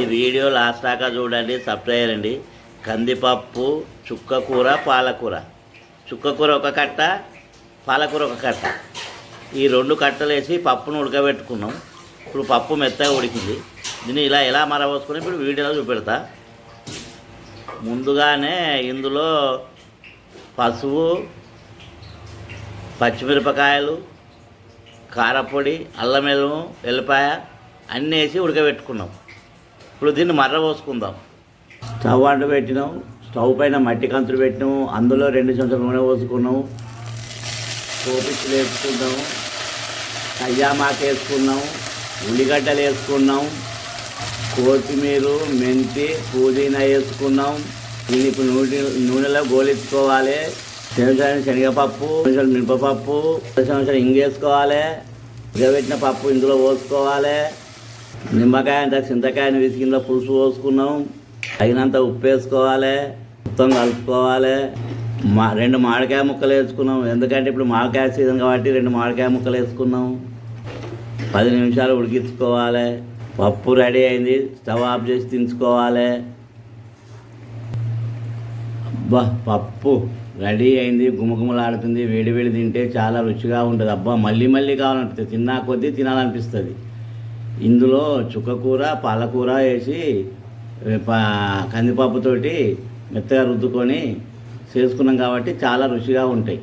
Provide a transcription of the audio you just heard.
ఈ video last దాకా చూడండి సబ్స్క్రైబ్ చేయండి. కందిపప్పు చుక్కకూర పాలకూర. చుక్కకూర ఒక కట్ట పాలకూర ఒక కట్ట. ఈ రెండు కట్టలు వేసి పప్పును ఉడకబెట్టుకున్నాం. ఇప్పుడు పప్పు మెత్తగా ఉడికింది. దీన్ని ఇలా ఎలా మరవసుకుని ఇప్పుడు వీడియోలో చూపెడతా. ముందుగానే ఇందులో పసుపు పచ్చిమిరపకాయలు కారపొడి అల్లం వెల్లుము వెల్లిపాయ అన్నీ వేసి ఉడకబెట్టుకున్నాం. ఇప్పుడు దీన్ని మర్ర పోసుకుందాం. స్టవ్ అంటు పెట్టినాం. స్టవ్ పైన మట్టి కంతులు పెట్టినాం. అందులో రెండు చెంచాల నూనె పోసుకున్నాం. కోపిచ్చి వేసుకున్నాం కయ్యామాకు వేసుకున్నాం. ఉల్లిగడ్డలు వేసుకున్నాం. కొత్తిమీర మెంతి పుదీనా వేసుకున్నాం. దీన్ని ఇప్పుడు నూనె నూనెలో గోలించుకోవాలి. శనగ శనగపప్పు కొంచెం మినపపప్పు కొంచెం ఇంగు వేసుకోవాలి. ఉడకబెట్టిన పప్పు ఇందులో పోసుకోవాలి. నిమ్మకాయ అంత చింతకాయని విసికింద పులుసు పోసుకున్నాం. తగినంత ఉప్పు వేసుకోవాలి మొత్తం కలుపుకోవాలి. మా రెండు మామిడికాయ ముక్కలు వేసుకున్నాం. ఎందుకంటే ఇప్పుడు మామిడికాయ సీజన్ కాబట్టి రెండు మామిడికాయ ముక్కలు వేసుకున్నాం. పది నిమిషాలు ఉడికించుకోవాలి. పప్పు రెడీ అయింది. స్టవ్ ఆఫ్ చేసి దించుకోవాలి. అబ్బా పప్పు రెడీ అయింది. గుమగుమలాడుతుంది. వేడి వేడి తింటే చాలా రుచిగా ఉంటుంది. అబ్బా మళ్ళీ మళ్ళీ కావాలనిపిస్తుంది తిన్నా కొద్దీ తినాలనిపిస్తుంది. ఇందులో చుక్కకూర పాలకూర వేసి కందిపప్పుతోటి మెత్తగా రుద్దుకొని చేసుకున్నాం కాబట్టి చాలా రుచిగా ఉంటాయి.